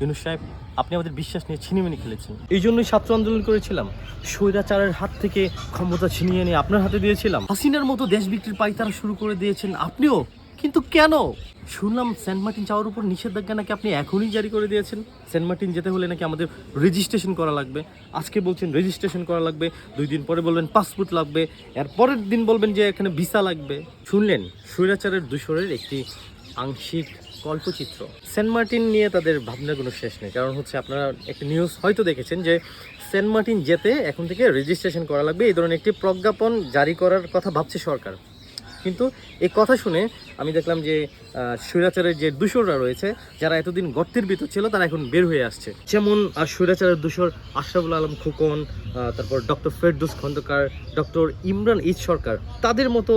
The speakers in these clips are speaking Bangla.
ইউনুস সাহেব আপনি আমাদের বিশ্বাস নিয়ে ছিনিমিনি খেলেছেন। এই জন্যই ছাত্র আন্দোলন করেছিলাম। স্বৈরাচারের হাত থেকে ক্ষমতা ছিনিয়ে নিয়ে আপনার হাতে দিয়েছিলাম। হাসিনার মতো দেশ বিক্রির পাইতারা শুরু করে দিয়েছেন আপনিও কিন্তু কেন? শুনলাম সেন্ট মার্টিন যাওয়ার উপর নিষেধাজ্ঞা নাকি আপনি এখনই জারি করে দিয়েছেন? সেন্ট মার্টিন যেতে হলে নাকি আমাদের রেজিস্ট্রেশন করা লাগবে। আজকে বলছেন রেজিস্ট্রেশন করা লাগবে দুই দিন পরে বলবেন পাসপোর্ট লাগবে এর পরের দিন বলবেন যে এখানে ভিসা লাগবে। শুনলেন স্বৈরাচারের দূষরের একটি আংশিক কল্পচিত্র। সেন্ট মার্টিন নিয়ে তাদের ভাবনার কোনো শেষ নেই, কারণ হচ্ছে আপনারা একটা নিউজ হয়তো দেখেছেন যে সেন্ট মার্টিন যেতে এখন থেকে রেজিস্ট্রেশন করা লাগবে। এই ধরনের একটি প্রজ্ঞাপন জারি করার কথা ভাবছে সরকার। কিন্তু এই কথা শুনে আমি দেখলাম যে স্বৈরাচারের যে দূষররা রয়েছে, যারা এতদিন গর্তের ভিতর ছিল, তারা এখন বের হয়ে আসছে। যেমন স্বৈরাচারের দূষর আশরাফুল আলম খোকন তারপর ডক্টর ফেরদুস খন্দকার, ডক্টর ইমরান ঈদ সরকার, তাদের মতো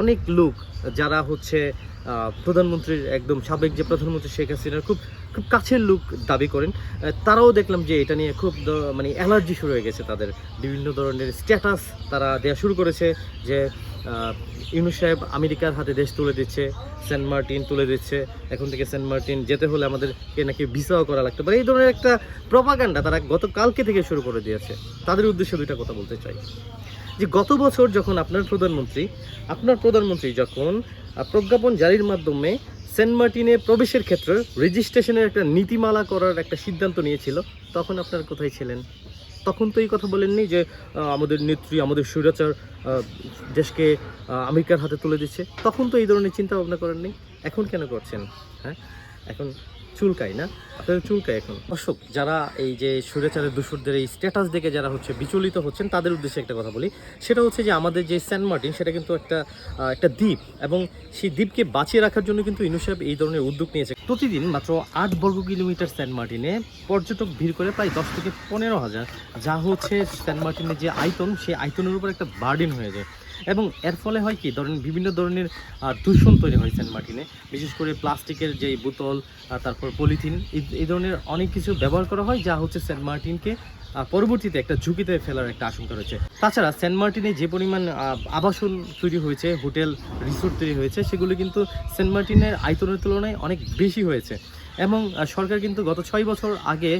অনেক লোক যারা হচ্ছে প্রধানমন্ত্রীর একদম সাবেক যে প্রধানমন্ত্রী শেখ হাসিনার খুব খুব কাছের লোক দাবি করেন তারাও দেখলাম যে এটা নিয়ে খুব মানে অ্যালার্জি শুরু হয়ে গেছে তাদের। বিভিন্ন ধরনের স্ট্যাটাস তারা দেওয়া শুরু করেছে যে ইউনুস সাহেব আমেরিকার হাতে দেশ তুলে দিচ্ছে, সেন্ট মার্টিন তুলে দিচ্ছে, এখন থেকে সেন্ট মার্টিন যেতে হলে আমাদেরকে নাকি ভিসাও করা লাগতে পারে। এই ধরনের একটা প্রপাগান্ডা তারা গতকালকে থেকে শুরু করে দিয়েছে। তাদের উদ্দেশ্যে দুইটা কথা বলতে চাই। যে গত বছর যখন আপনার প্রধানমন্ত্রী আপনার প্রধানমন্ত্রী যখন প্রজ্ঞাপন জারির মাধ্যমে সেন্ট মার্টিনে প্রবেশের ক্ষেত্রে রেজিস্ট্রেশনের একটা নীতিমালা করার একটা সিদ্ধান্ত নিয়েছিল, তখন আপনার কোথায় ছিলেন? তখন তো এই কথা বলেননি যে আমাদের নেত্রী, আমাদের স্বৈরাচার দেশকে আমেরিকার হাতে তুলে দিচ্ছে। তখন তো এই ধরনের চিন্তা ভাবনা করেননি। এখন কেন করছেন? হ্যাঁ? এখন চুলকাই না? আপনাদের চুলকাই এখন? অশোক যারা এই যে স্বৈরাচারের দূষরদের এই স্ট্যাটাস দেখে যারা হচ্ছে বিচলিত হচ্ছেন, তাদের উদ্দেশ্যে একটা কথা বলি। সেটা হচ্ছে যে আমাদের যে সেন্ট মার্টিন, সেটা কিন্তু একটা একটা দ্বীপ এবং সেই দ্বীপকে বাঁচিয়ে রাখার জন্য কিন্তু সাহেব এই ধরনের উদ্যোগ নিয়েছে। প্রতিদিন মাত্র আট বর্গ কিলোমিটার সেন্ট মার্টিনে পর্যটক ভিড় করে প্রায় দশ থেকে পনেরো হাজার। যা হচ্ছে সেন্ট মার্টিনের যে আয়তন, সেই আয়তনের উপর একটা বার্ডেন হয়ে যায়। এবং এর ফলে হয় কি, ধরেন বিভিন্ন ধরনের দূষণ তৈরি হয় সেন্ট মার্টিনে। বিশেষ করে প্লাস্টিকের যে বোতল তারপর পলিথিন, এই- ধরনের অনেক কিছু ব্যবহার করা হয় যা হচ্ছে সেন্ট মার্টিনকে পরবর্তীতে একটা ঝুঁকিতে ফেলার একটা আশঙ্কা রয়েছে। তাছাড়া সেন্ট মার্টিনে যে পরিমাণ আবাসন তৈরি হয়েছে, হোটেল, রিসোর্ট তৈরি হয়েছে, সেগুলো কিন্তু সেন্ট মার্টিনের আয়তনের তুলনায় অনেক বেশি হয়েছে। এবং সরকার কিন্তু গত ছয় বছর আগে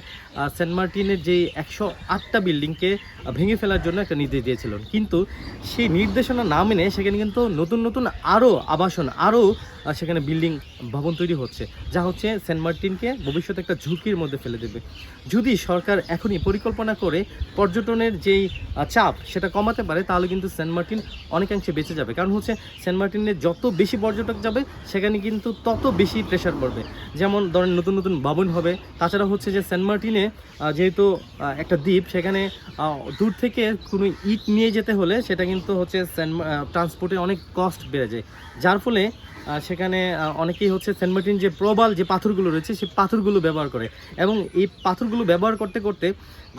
সেন্ট মার্টিনের যে একশো আটটা বিল্ডিংকে ভেঙে ফেলার জন্য একটা নির্দেশ দিয়েছিল কিন্তু সেই নির্দেশনা না মেনে সেখানে কিন্তু নতুন নতুন আরও আবাসন আরও সেখানে বিল্ডিং ভবন তৈরি হচ্ছে, যা হচ্ছে সেন্ট মার্টিনকে ভবিষ্যতে একটা ঝুঁকির মধ্যে ফেলে দেবে। যদি সরকার এখনই পরিকল্পনা করে পর্যটনের যেই চাপ সেটা কমাতে পারে, তাহলে কিন্তু সেন্ট মার্টিন অনেকাংশে বেঁচে যাবে। কারণ হচ্ছে সেন্ট মার্টিনে যত বেশি পর্যটক যাবে, সেখানে কিন্তু তত বেশি প্রেশার পড়বে যেমন ধরেন নতুন নতুন ভবন হবে। তাছাড়া হচ্ছে যে সেন্ট মার্টিনে যেহেতু একটা দ্বীপ, সেখানে দূর থেকে কোনো ইট নিয়ে যেতে হলে সেটা কিন্তু হচ্ছে ট্রান্সপোর্টে অনেক কস্ট বেড়ে যায়। যার ফলে সেখানে অনেকেই হচ্ছে সেন্ট মার্টিন যে প্রবাল যে পাথরগুলো রয়েছে, সেই পাথরগুলো ব্যবহার করে। এবং এই পাথরগুলো ব্যবহার করতে করতে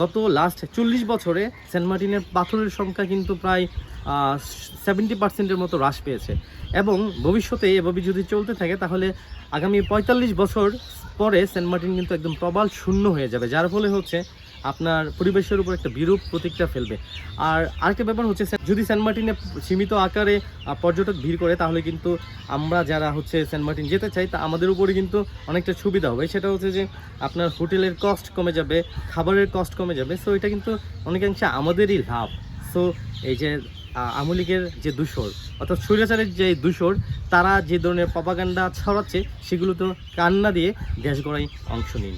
গত লাস্ট চল্লিশ বছরে সেন্ট মার্টিনের পাথরের সংখ্যা কিন্তু প্রায় সেভেন্টি পার্সেন্টের মতো হ্রাস পেয়েছে। এবং ভবিষ্যতে এভাবে যদি চলতে থাকে, তাহলে আগামী পঁয়তাল্লিশ বছর পরে সেন্ট মার্টিন কিন্তু একদম প্রবাল শূন্য হয়ে যাবে, যার ফলে হচ্ছে আপনার পরিবেশের উপর একটা বিরূপ প্রতিক্রিয়া ফেলবে। আর আরেকটা ব্যাপার হচ্ছে যদি সেন্ট মার্টিনে সীমিত আকারে পর্যটক ভিড় করে, তাহলে কিন্তু আমরা যারা হচ্ছে সেন্ট মার্টিন যেতে চাই, তা আমাদের উপরে কিন্তু অনেকটা সুবিধা হবে। সেটা হচ্ছে যে আপনার হোটেলের কস্ট কমে যাবে, খাবারের কস্ট কমে যাবে সো এটা কিন্তু অনেকাংশে আমাদেরই লাভ। সো এই যে লীগের যে দূষর অর্থাৎ স্বৈরাচারের যে দূষর তারা যে ধরনের প্রপাগান্ডা ছড়াচ্ছে সেগুলো তো কান্না দিয়ে গ্যাস গড়াই অংশ নিন।